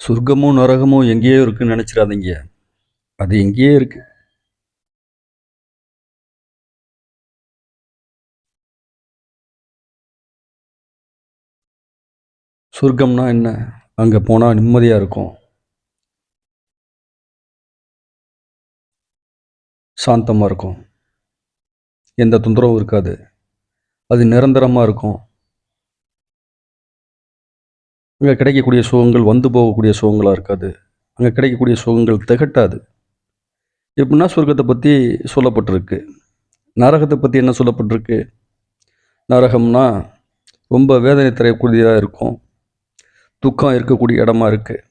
சொர்க்கமும் நரகமும் எங்கேயோ இருக்குன்னு நினச்சிடாதீங்க. அது எங்கேயே இருக்கு. சொர்க்கம்னா என்ன? அங்கே போனால் நிம்மதியாக இருக்கும். சாந்தமாக இருக்கும். எந்த தொந்தரவும் இருக்காது. அது நிரந்தரமாக இருக்கும். அங்கே கிடைக்கக்கூடிய சுகங்கள் வந்து போகக்கூடிய சுகங்களாக இருக்காது. அங்கே கிடைக்கக்கூடிய சுகங்கள் திகட்டாது. எப்படின்னா சொர்க்கத்தை பற்றி சொல்லப்பட்டிருக்கு. நரகத்தை பற்றி என்ன சொல்லப்பட்டிருக்கு? நரகம்னா ரொம்ப வேதனை தரக்கூடியதாக இருக்கும். துக்கம் இருக்கக்கூடிய இடமா இருக்குது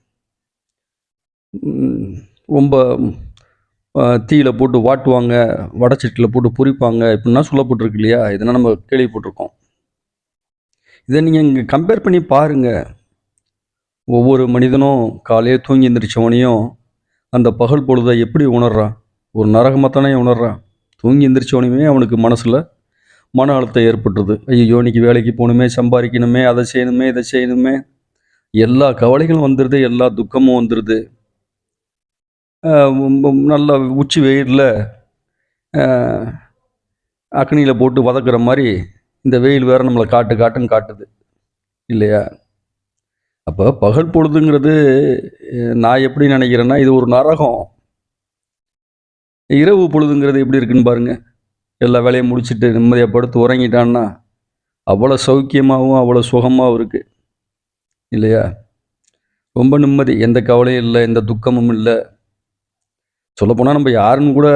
ரொம்ப தீயில போட்டு வாட்டுவாங்க வடச்சட்டியில் போட்டு பொறிப்பாங்க இப்படின்னா சொல்லப்பட்டிருக்கு இல்லையா? இதெல்லாம் நம்ம கேள்விப்பட்டிருக்கோம். இதை நீங்கள் இங்கே கம்பேர் பண்ணி பாருங்கள் ஒவ்வொரு மனிதனும் காலையே தூங்கி எந்திரிச்சவனையும் அந்த பகல் பொழுதை எப்படி உணர்றான்? ஒரு நரகமாக தானே உணர்றான். தூங்கி எந்திரிச்சவனையுமே அவனுக்கு மனசில் மன அழுத்தம் ஏற்பட்டுருது. ஐயோ இன்னைக்கு வேலைக்கு போகணுமே சம்பாதிக்கணுமே அதை செய்யணுமே இதை செய்யணுமே. எல்லா கவலைகளும் வந்துடுது எல்லா துக்கமும் வந்துடுது நல்ல உச்சி வெயிலில் அக்னியில் போட்டு வதக்குற மாதிரி இந்த வெயில் வேறு நம்மளை காட்டு காட்டுன்னு காட்டுது. இல்லையா? அப்போ பகல் பொழுதுங்கிறது நான் எப்படி நினைக்கிறேன்னா இது ஒரு நரகம். இரவு பொழுதுங்கிறது எப்படி இருக்குன்னு பாருங்க. எல்லா வேலையும் முடிச்சுட்டு நிம்மதியாக படுத்து உறங்கிட்டான்னா அவ்வளோ சௌக்கியமாகவும் அவ்வளோ சுகமாகவும் இருக்குது இல்லையா? ரொம்ப நிம்மதி. எந்த கவலையும் இல்லை எந்த துக்கமும் இல்லை. சொல்லப்போனால் நம்ம யாருன்னு கூட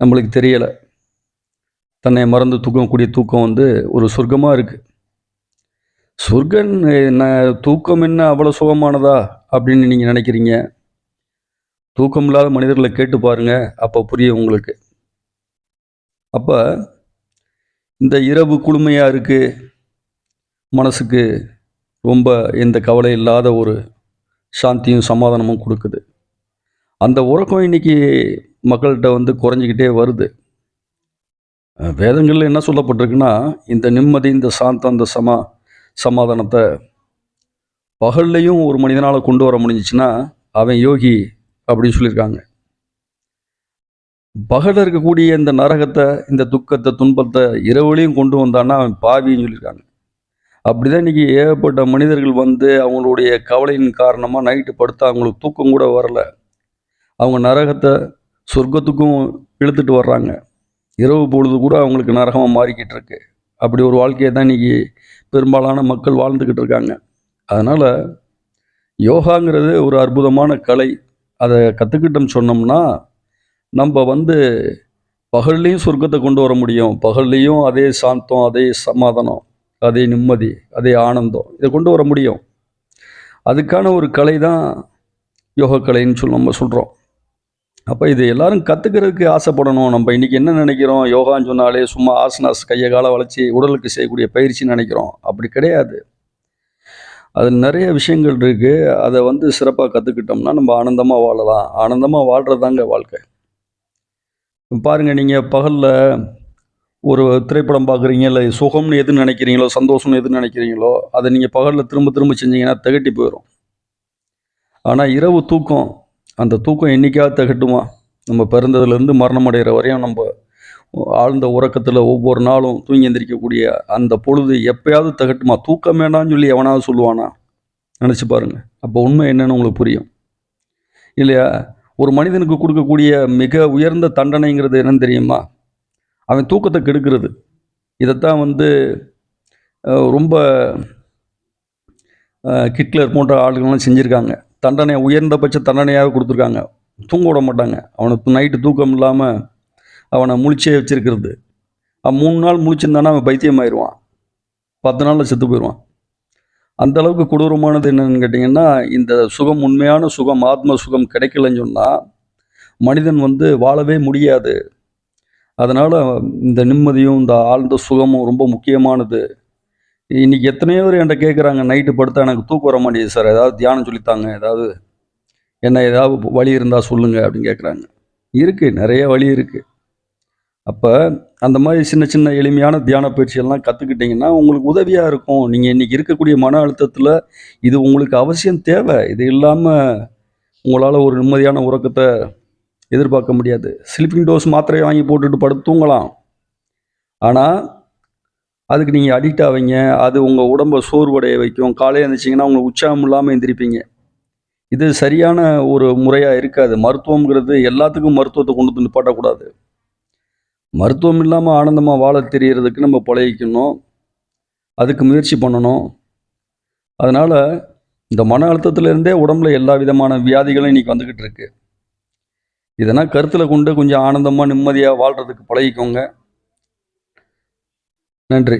நம்மளுக்கு தெரியலை. தன்னை மறந்து தூக்கக்கூடிய தூக்கம் வந்து ஒரு சொர்க்கமாக இருக்குது சொர்க்கன் என்ன தூக்கம் என்ன அவ்வளோ சுகமானதா அப்படின்னு நீங்கள் நினைக்கிறீங்க? தூக்கம் இல்லாத மனிதர்களை கேட்டு பாருங்கள் அப்போ புரியும் உங்களுக்கு. அப்போ இந்த இரவு குளுமையாக இருக்குது மனசுக்கு ரொம்ப எந்த கவலை இல்லாத ஒரு சாந்தியும் சமாதானமும் கொடுக்குது. அந்த உறக்கம் இன்னைக்கு மக்கள்கிட்ட வந்து குறைஞ்சிக்கிட்டே வருது. வேதங்களில் என்ன சொல்லப்பட்டிருக்குன்னா இந்த நிம்மதி இந்த சாந்தம் இந்த சமா சமாதானத்தை பகல்லையும் ஒரு மனிதனால் கொண்டு வர முடிஞ்சிச்சுன்னா அவன் யோகி அப்படின்னு சொல்லியிருக்காங்க. பகலில் இருக்கக்கூடிய இந்த நரகத்தை இந்த துக்கத்தை துன்பத்தை இரவுலையும் கொண்டு வந்தான்னா அவன் பாவின்னு சொல்லியிருக்காங்க. அப்படிதான் இன்னைக்கு ஏகப்பட்ட மனிதர்கள் வந்து அவங்களுடைய கவலையின் காரணமாக நைட்டு படுத்தா அவங்களுக்கு தூக்கம் கூட வரல. அவங்க நரகத்தை சொர்க்கத்துக்கும் இழுத்துட்டு வர்றாங்க. இரவு பொழுது கூட அவங்களுக்கு நரகமாக மாறிக்கிட்டு இருக்கு. அப்படி ஒரு வாழ்க்கையை தான் இன்னைக்கு பெரும்பாலான மக்கள் வாழ்ந்துக்கிட்டு இருக்காங்க. அதனால் யோகாங்கிறது ஒரு அற்புதமான கலை. அதை கற்றுக்கிட்டோம் சொன்னோம்னா நம்ம வந்து பகல்லையும் சொர்க்கத்தை கொண்டு வர முடியும். பகல்லையும் அதே சாந்தம் அதே சமாதானம் அதே நிம்மதி அதே ஆனந்தம் இதை கொண்டு வர முடியும். அதுக்கான ஒரு கலை தான் யோகக்கலைன்னு சொல்லி நம்ம சொல்கிறோம் அப்போ இது எல்லாரும் கற்றுக்கிறதுக்கு ஆசைப்படணும். நம்ம இன்றைக்கி என்ன நினைக்கிறோம்? யோகான்னு சொன்னாலே சும்மா ஆசனாஸ் கையை காலை வளைச்சி உடலுக்கு செய்யக்கூடிய பயிற்சின்னு நினைக்கிறோம். அப்படி கிடையாது. அதில் நிறைய விஷயங்கள் இருக்குது அதை வந்து சிறப்பாக கற்றுக்கிட்டோம்னா நம்ம ஆனந்தமாக வாழலாம். ஆனந்தமாக வாழ்கிறது தாங்க வாழ்க்கை. பாருங்கள் நீங்கள் பகலில் ஒரு திரைப்படம் பார்க்குறீங்க இல்லை சுகம்னு எது நினைக்கிறீங்களோ சந்தோஷம்னு எது நினைக்கிறீங்களோ அதை நீங்கள் பகலில் திரும்ப திரும்ப செஞ்சீங்கன்னா திகட்டி போயிடும் ஆனால் இரவு தூக்கம் அந்த தூக்கம் என்றைக்காவது தகட்டுமா? நம்ம பிறந்ததுலேருந்து மரணம் அடைகிற வரையும் நம்ம ஆழ்ந்த உறக்கத்தில் ஒவ்வொரு நாளும் தூங்கி எந்திரிக்கக்கூடிய அந்த பொழுது எப்பயாவது தகட்டுமா? தூக்கம் வேண்டாம்னு சொல்லி எவனாவது சொல்லுவானா? நினச்சி பாருங்க. அப்போ உண்மை என்னன்னு உங்களுக்கு புரியும். இல்லையா? ஒரு மனிதனுக்கு கொடுக்கக்கூடிய மிக உயர்ந்த தண்டனைங்கிறது என்னன்னு தெரியுமா? அவன் தூக்கத்தை கெடுக்கிறது. இதைத்தான் வந்து ரொம்ப கிட்லர் போன்ற ஆளுங்கள்லாம் செஞ்சுருக்காங்க. தண்டனை உயர்ந்தபட்ச தண்டனையாக கொடுத்துருக்காங்க. தூங்க விட மாட்டாங்க. அவனுக்கு நைட்டு தூக்கம் இல்லாமல் அவனை முழிச்சே வச்சிருக்கிறது. அவன் மூணு நாள் முழிச்சிருந்தானா அவன் பைத்தியமாயிடுவான் பத்து நாளில் செத்து போயிடுவான் அந்த அளவுக்கு கொடூரமானது என்னன்னு கேட்டிங்கன்னா இந்த சுகம் உண்மையான சுகம் ஆத்ம சுகம் கிடைக்கலன்னு சொன்னால் மனிதன் வந்து வாழவே முடியாது. அதனால் இந்த நிம்மதியும் இந்த ஆழ்ந்த சுகமும் ரொம்ப முக்கியமானது. இன்னைக்கு எத்தனையோ பேர் என்கிட்ட கேட்குறாங்க நைட்டு படுத்தா எனக்கு தூக்கம் வர மாட்டேங்குது சார். ஏதாவது தியானம் சொல்லித்தாங்க. ஏதாவது என்ன ஏதாவது வழி இருந்தால் சொல்லுங்கள் அப்படின்னு கேட்குறாங்க இருக்குது நிறைய வழி இருக்குது அப்போ அந்த மாதிரி சின்ன சின்ன எளிமையான தியான பயிற்சியெல்லாம் கற்றுக்கிட்டிங்கன்னா உங்களுக்கு உதவியாக இருக்கும். நீங்கள் இன்றைக்கி இருக்கக்கூடிய மன அழுத்தத்தில் இது உங்களுக்கு அவசியம் தேவை. இது இல்லாமல் உங்களால் ஒரு நிம்மதியான உறக்கத்தை எதிர்பார்க்க முடியாது. ஸ்லீப்பிங் டோஸ் மாத்திரையை வாங்கி போட்டுட்டு படுத்து தூங்கலாம். ஆனால் அதுக்கு நீங்கள் அடிக்ட் ஆவீங்க. அது உங்கள் உடம்பை சோர்வடைய வைக்கும். காலையில் எழுந்திரிச்சிங்கன்னா உங்களுக்கு உற்சாகம் இல்லாமல் எந்திரிப்பீங்க. இது சரியான ஒரு முறையாக இருக்காது. மருத்துவங்கிறது எல்லாத்துக்கும் மருத்துவத்தை கொண்டு வந்து நிப்பாட்டக்கூடாது. மருத்துவம் இல்லாமல் ஆனந்தமாக வாழ தெரியறதுக்கு நம்ம பழகிக்கணும். அதுக்கு முயற்சி பண்ணணும். அதனால் இந்த மன அழுத்தத்திலேருந்தே உடம்புல எல்லா விதமான வியாதிகளும் இன்றைக்கி வந்துக்கிட்டு இருக்கு. இதெல்லாம் கருத்தில் கொண்டு கொஞ்சம் ஆனந்தமாக நிம்மதியாக வாழ்கிறதுக்கு பழகிக்கோங்க. நன்றி.